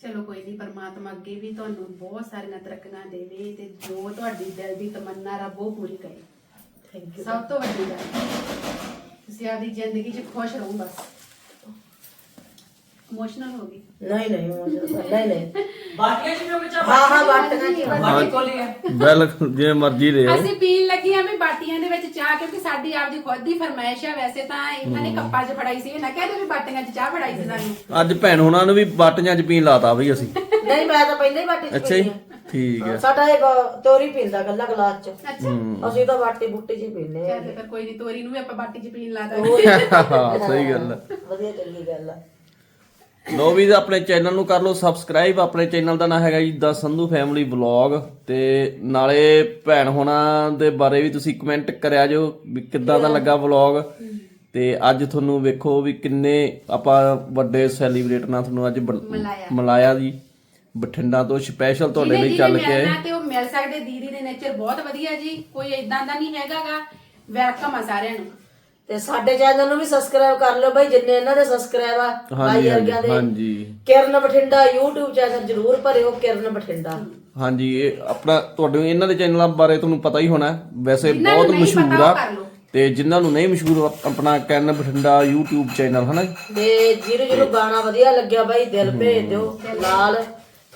ਚਲੋ ਕੋਈ ਨਹੀਂ ਪਰਮਾਤਮਾ ਅੱਗੇ ਵੀ ਤੁਹਾਨੂੰ ਬਹੁਤ ਸਾਰੀਆਂ ਤਰੱਕੀਆਂ ਦੇਵੇ ਤੇ ਜੋ ਤੁਹਾਡੀ ਦਿਲ ਦੀ ਤਮੰਨਾ ਰੱਬ ਉਹ ਪੂਰੀ ਕਰੇ। ਥੈਂਕ ਯੂ ਸਭ ਤੋਂ ਵੱਡੀ ਗੱਲ ਤੁਸੀਂ ਆਪਦੀ ਜ਼ਿੰਦਗੀ 'ਚ ਖੁਸ਼ ਰਹੋ ਬਸ। ਇਮੋਸ਼ਨਲ ਹੋ ਗਈ। ਨਹੀਂ ਨਹੀਂ ਜਿਹੜਾ- ਨਹੀਂ ਨਹੀਂ। [laughs] ਬਾਟੀਆਂ ਚ ਵੀ ਹਾਂ ਹਾਂ ਬਾਟੀਆਂ ਚ ਬਿਲਕੁਲ ਜਿਵੇਂ ਮਰਜ਼ੀ ਦੇ ਅਸੀਂ ਪੀਣ ਲੱਗੀਆਂ ਵੀ ਬਾਟੀਆਂ ਦੇ ਵਿੱਚ ਚਾਹ ਕਿਉਂਕਿ ਸਾਡੀ ਆਪਦੀ ਖੁਦ ਦੀ ਫਰਮਾਇਸ਼ ਆ ਵੈਸੇ ਤਾਂ। ਇਹਨਾਂ ਨੇ ਕੱਪਾਂ 'ਚ ਫੜਾਈ ਸੀ ਨਾ ਕਹਿੰਦੇ ਵੀ ਬਾਟੀਆਂ 'ਚ ਚਾਹ ਫੜਾਈ ਸੀ ਸਾਨੂੰ ਅੱਜ ਭੈਣ ਹੁਣਾਂ ਨੂੰ ਵੀ ਬਾਟੀਆਂ ਚ ਪੀਣ ਲਾਤਾ ਬਈ ਅਸੀਂ। ਨਹੀਂ ਮੈਂ ਤਾਂ ਪਹਿਲਾਂ ਹੀ ਬਾਟੀ ਚ ਅੱਛਾ ਜੀ ਪੀਂਦੀ ਹਾਂ। ਠੀਕ ਹੈ ਸਾਡਾ ਇਹ ਬ- ਤੋਰੀ ਪੀਂਦਾ ਗੱਲਾ ਗਲਾਸ ਚ। ਅੱਛਾ। ਅਸੀਂ ਤਾਂ ਬਾਟੀ ਬੁੱਟੀ ਚ ਹੀ ਪੀਂਦੇ ਆ। ਚੱਲ ਫਿਰ ਕੋਈ ਨਹੀਂ ਤੋਰੀ ਨੂੰ ਵੀ ਆਪਾਂ ਬਾਟੀ 'ਚ ਪੀਣ ਲਾ ਦਾਂਗੇ। ਹਾਂ ਸਹੀ ਗੱਲ ਹੈ ਵਧੀਆ ਚੰਗੀ ਗੱਲ ਆ। ਲੋ ਵੀ ਆਪਣੇ ਚੈਨਲ ਨੂੰ ਕਰ ਲਓ ਸਬਸਕ੍ਰਾਈਬ। ਆਪਣੇ ਚੈਨਲ ਦਾ ਨਾਮ ਹੈਗਾ ਜੀ ਦਾ ਸੰਧੂ ਫੈਮਿਲੀ ਵਲੌਗ ਤੇ ਨਾਲੇ ਭੈਣ ਹੋਣਾ ਦੇ ਬਾਰੇ ਵੀ ਤੁਸੀਂ ਕਮੈਂਟ ਕਰਿਆ ਜੋ ਵੀ ਕਿੱਦਾਂ ਦਾ ਲੱਗਾ ਵਲੌਗ ਤੇ ਅੱਜ ਤੁਹਾਨੂੰ ਵੇਖੋ ਵੀ ਕਿੰਨੇ ਆਪਾਂ ਵੱਡੇ ਸੈਲੀਬ੍ਰੇਟ ਨਾਲ ਤੁਹਾਨੂੰ ਅੱਜ ਮਿਲਾਇਆ। ਜੀ। ਬਠਿੰਡਾ ਤੋਂ ਸਪੈਸ਼ਲ ਤੁਹਾਡੇ ਲਈ ਚੱਲ ਕੇ ਆਏ। ਤੇ ਉਹ ਮਿਲ ਸਕਦੇ ਦੀਦੀ ਦੇ ਨੇਚਰ ਬਹੁਤ ਵਧੀਆ ਜੀ। ਕੋਈ ਇਦਾਂ ਦਾ ਨਹੀਂ ਹੈਗਾਗਾ। ਵੈਲਕਮ ਆ ਸਾਰਿਆਂ ਨੂੰ। ਤੇ ਸਾਡੇ ਚੈਨਲ ਨੂੰ ਵੀ ਸਬਸਕ੍ਰਾਈਬ ਕਰ ਲਿਓ ਬਾਈ ਜਿੰਨੇ ਇਹਨਾਂ ਦੇ ਸਬਸਕ੍ਰਾਈਬ ਆ ਹਾਂਜੀ ਵਰਗਿਆਂ ਦੇ ਹਾਂਜੀ ਕਿਰਨ ਬਠਿੰਡਾ YouTube ਚੈਨਲ ਜਰੂਰ ਭਰਿਓ ਕਿਰਨ ਬਠਿੰਡਾ ਹਾਂਜੀ ਇਹ ਆਪਣਾ ਤੁਹਾਡੇ ਇਹਨਾਂ ਦੇ ਚੈਨਲਾਂ ਬਾਰੇ ਤੁਹਾਨੂੰ ਪਤਾ ਹੀ ਹੋਣਾ। ਵੈਸੇ ਬਹੁਤ ਮਸ਼ਹੂਰ ਆ। ਤੇ ਜਿਨ੍ਹਾਂ ਨੂੰ ਨਹੀਂ ਮਸ਼ਹੂਰ ਆਪਣਾ ਕੈਨ ਬਠਿੰਡਾ YouTube ਚੈਨਲ ਹਨਾ? ਤੇ ਜਿਹਨੂੰ ਜਿਹਨੂੰ ਗਾਣਾ ਵਧੀਆ ਲੱਗਿਆ ਬਾਈ ਦਿਲ ਭੇਜ ਦਿਓ ਨਾਲ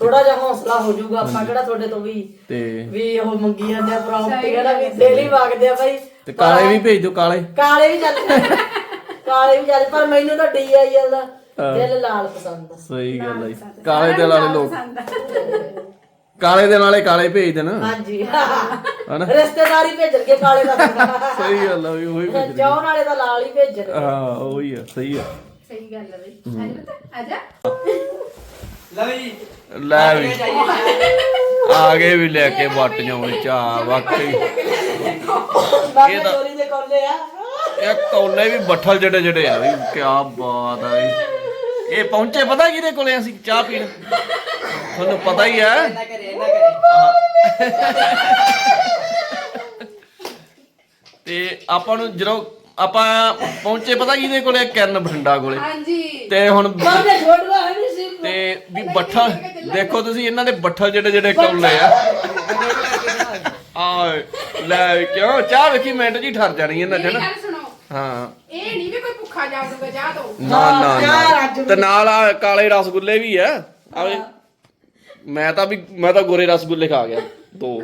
ਥੋੜਾ ਜਿਹਾ ਹੌਸਲਾ ਹੋ ਜਾਊਗਾ ਆਪਾਂ ਕਿਹੜਾ ਤੁਹਾਡੇ ਤੋਂ ਵੀ ਤੇ ਵੀ ਉਹ ਮੰਗੀ ਜਾਂਦੇ ਆ ਪ੍ਰਾਪਰਟੀ ਵਾਲਾ ਵੀ ਡੇਲੀ ਮੰਗਦੇ ਆ ਬਾਈ। ਤੇ ਕਾਲੇ ਵੀ ਭੇਜ ਦਿਓ ਕਾਲੇ। ਕਾਲੇ ਵੀ ਚੱਲ [laughs] ਕਾਲੇ ਵੀ ਚੱਲ ਪਰ ਮੈਨੂੰ ਤਾਂ ਡੀਆਈਐਲ ਦਾ ਦਿਲ ਲਾਲ ਪਸੰਦ ਆ। ਸਹੀ ਗੱਲ ਹੈ। ਕਾਲੇ ਦੇ ਵਾਲੇ ਲੋਕ। ਆ। ਕਾਲੇ ਦੇ ਨਾਲੇ ਕਾਲੇ ਭੇਜ ਦੇਣ। ਹਾਂਜੀ। ਹਨਾ? ਰਿਸ਼ਤੇਦਾਰੀ ਭੇਜਣਗੇ ਕਾਲੇ ਦਾ। ਸਹੀ ਗੱਲ ਆ ਵੀ ਉਹੀ ਭੇਜ ਚਾਹਣ ਵਾਲੇ ਦਾ ਲਾਲ ਹੀ ਭੇਜਣ। ਹਾਂ ਉਹੀ ਆ ਸਹੀ ਆ। ਸਹੀ ਗੱਲ ਹੈ ਬਈ। ਬਤਾ ਆਜਾ। ਲੈ ਵੀ। ਆ ਗਏ ਵੀ ਲੈ ਕੇ ਬਾਟੀਆਂ ਵਿੱਚ ਆ ਵਾਕਈ ਚੋਰੀ ਦੇ ਕੋਲੇ ਆ। ਇਹ ਕੌਲੇ ਵੀ ਬੱਠਲ ਜਿਹੜੇ ਜਿਹੜੇ ਆ ਵੀ ਕੀ ਬਾਤ ਆ ਵੀ। ਇਹ ਪਹੁੰਚੇ ਪਤਾ ਕਿਹਦੇ ਕੋਲੇ ਅਸੀਂ ਚਾਹ ਪੀਣ? ਤੁਹਾਨੂੰ ਪਤਾ ਹੀ ਹੈ ਤੇ ਆਪਾਂ ਨੂੰ ਜਦੋਂ ਆਪਾਂ ਪਹੁੰਚੇ ਪਤਾ ਕਿਹਦੇ ਕੋਲੇ ਕਿਰਨ ਬਠਿੰਡਾ ਕੋਲੇ। ਹਾਂਜੀ। ਤੇ ਹੁਣ ਬਾਬੇ ਛੋੜਵਾ ਹੈ ਤੇ ਵੀ ਬੱਠਲ ਦੇਖੋ ਤੁਸੀਂ ਇਹਨਾਂ ਦੇ ਬੱਠਲ ਜਿਹੜੇ ਜਿਹੜੇ ਕੌਲੇ ਆ। ਆ ਲੈ ਕਿਉਂ? ਚਾਹ ਵੇਖੀ ਮਿੰਟ ਜੀ ਠਰ ਜਾਣੀ ਇਹਨਾਂ ਚ ਮੇਰੀ ਨਾ। ਗੱਲ ਸੁਣੋ। ਹਾਂ। ਇਹ ਨਹੀਂ ਵੀ ਕੋਈ ਭੁੱਖਾ ਜਾ ਦੂਗਾ ਜਾ ਦੋ। ਨਾ ਨਾ ਨਾ। ਤੇ ਨਾਲ ਆ ਕਾਲੇ ਰਸਗੁੱਲੇ ਵੀ ਆ। ਆਵੇ ਮੈਂ ਤਾਂ ਵੀ ਮੈਂ ਤਾਂ ਗੋਰੇ ਰਸਗੁੱਲੇ ਖਾ ਗਿਆ। ਦੋ।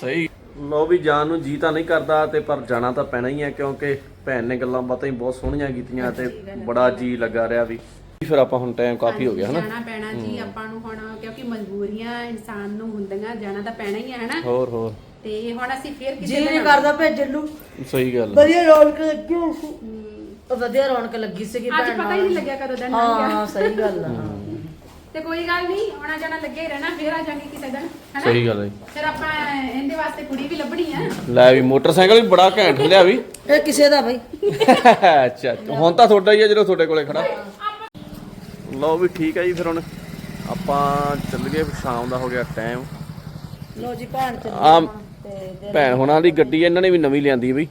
ਸਹੀ। ਲੋ ਵੀ ਜਾਣ ਨੂੰ ਜੀ ਤਾਂ ਨਹੀਂ ਕਰਦਾ ਤੇ ਪਰ ਜਾਣਾ ਤਾਂ ਪੈਣਾ ਹੀ ਹੈ ਕਿਉਂਕਿ ਭੈਣ ਨੇ ਗੱਲਾਂ ਬਾਤਾਂ ਹੀ ਬਹੁਤ ਸੋਹਣੀਆਂ ਕੀਤੀਆਂ ਤੇ ਬੜਾ ਜੀ ਲੱਗਾ ਰਿਹਾ ਵੀ। ਫਿਰ ਆਪਾਂ ਹੁਣ ਟਾਈਮ ਕਾਫੀ ਹੋ ਗਿਆ ਹਨਾ? ਜਾਣਾ ਪੈਣਾ ਜੀ ਆਪਾਂ ਨੂੰ ਹੁਣ ਕਿਉਂਕਿ ਮਜਬੂਰੀਆਂ ਇਨਸਾਨ ਨੂੰ ਹੁੰਦੀਆਂ ਜਾਣਾ ਤਾਂ ਪੈਣਾ ਹੀ ਹੈ ਹਨਾ? ਹੋਰ ਹੋਰ। ਤੇ ਹੁਣ ਅਸੀਂ ਫੇਰ ਜੀ ਕਿਸੇ ਨਹੀਂ ਕਰਦਾ ਭੇਜਣ ਨੂੰ ਸਹੀ ਗੱਲ ਵਧੀਆ ਰੌਣਕ ਲੱਗੀ ਹੋਈ ਸੀ ਉਹ ਵਧੀਆ ਰੌਣਕ ਲੱਗੀ ਸੀਗੀ ਅੱਜ ਭੈਣ ਪਤਾ ਹੀ ਨਹੀਂ ਲੱਗਿਆ ਕਦੋਂ ਦਿਨ ਲੰਘ ਗਿਆ। ਹਾਂ ਸਹੀ ਗੱਲ ਆ। ਤੇ ਕੋਈ ਗੱਲ ਨਹੀਂ ਆਉਣਾ ਜਾਣਾ ਲੱਗਿਆ ਹੀ ਰਹਿਣਾ ਫੇਰ ਆ ਜਾਾਂਗੇ ਕਿਸੇ ਦਿਨ ਹਨਾ? ਸਹੀ ਗੱਲ ਹੈ ਫਿਰ ਆਪਾਂ ਇਹਦੇ ਵਾਸਤੇ ਕੁੜੀ ਵੀ ਲੱਭਣੀ ਆ। ਲੈ ਵੀ ਮੋਟਰਸਾਈਕਲ ਵੀ ਬੜਾ ਘੈਂਟ ਲਿਆ ਵੀ। ਇਹ ਕਿਸੇ ਦਾ ਬਾਈ। [laughs] ਅੱਛਾ ਹੁਣ ਤਾਂ ਤੁਹਾਡਾ ਹੀ ਆ ਜਦੋਂ ਤੁਹਾਡੇ ਕੋਲੇ ਖੜਾ। ਲਓ ਵੀ ਠੀਕ ਹੈ ਜੀ ਫਿਰ ਹੁਣ ਆਪਾਂ ਚੱਲ ਗਏ ਸ਼ਾਮ ਦਾ ਹੋ ਗਿਆ ਟਾਈਮ ਲੋ ਜੀ ਭੈਣ ਆ ਭੈਣ ਹੁਣਾਂ ਦੀ ਗੱਡੀ ਇਹਨਾਂ ਨੇ ਵੀ ਨਵੀਂ ਲਿਆਂਦੀ ਬਈ।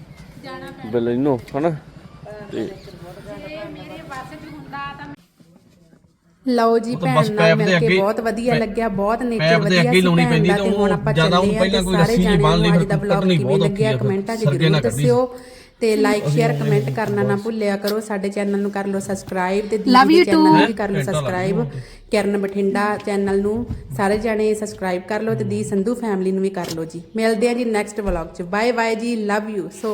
ਬਲੈਨੋ ਹਨਾ? ਤੇ ਜੇ ਮੇਰੇ ਵਾਸਤੇ ਵੀ ਹੁੰਦਾ ਤਾਂ ਲਓ ਜੀ ਭੈਣ ਨਾਲ ਮਿਲ ਕੇ ਬਹੁਤ ਵਧੀਆ ਲੱਗਿਆ ਬਹੁਤ ਨੇਚਰ ਵਧੀਆ ਸੀ ਭੈਣ ਦਾ ਤੇ ਹੁਣ ਆਪਾਂ ਚੱਲੇ ਆ ਸਾਰੇ ਜਾਣੇ ਨੂੰ ਅੱਜ ਦਾ ਵਲੌਗ ਕਿਵੇਂ ਲੱਗਿਆ ਕਮੈਂਟਾਂ 'ਚ ਜ਼ਰੂਰ ਦੱਸਿਓ। ਤੇ ਲਾਈਕ ਸ਼ੇਅਰ ਕਮੈਂਟ ਕਰਨਾ ਨਾ ਭੁੱਲਿਆ ਕਰੋ। ਸਾਡੇ ਚੈਨਲ ਨੂੰ ਕਰ ਲਓ ਸਬਸਕ੍ਰਾਈਬ ਤੇ ਦੀਦੀ ਦੇ ਚੈਨਲ ਨੂੰ ਵੀ ਕਰ ਲਓ ਸਬਸਕ੍ਰਾਈਬ ਕਿਰਨ ਬਠਿੰਡਾ ਚੈਨਲ ਨੂੰ ਸਾਰੇ ਜਣੇ ਸਬਸਕ੍ਰਾਈਬ ਕਰ ਲਓ ਤੇ ਦੀ ਸੰਧੂ ਫੈਮਿਲੀ ਨੂੰ ਵੀ ਕਰ ਲਓ ਜੀ। ਮਿਲਦੇ ਆ ਜੀ ਨੈਕਸਟ ਵਲੌਗ 'ਚ। ਬਾਏ ਬਾਏ ਜੀ। Love you so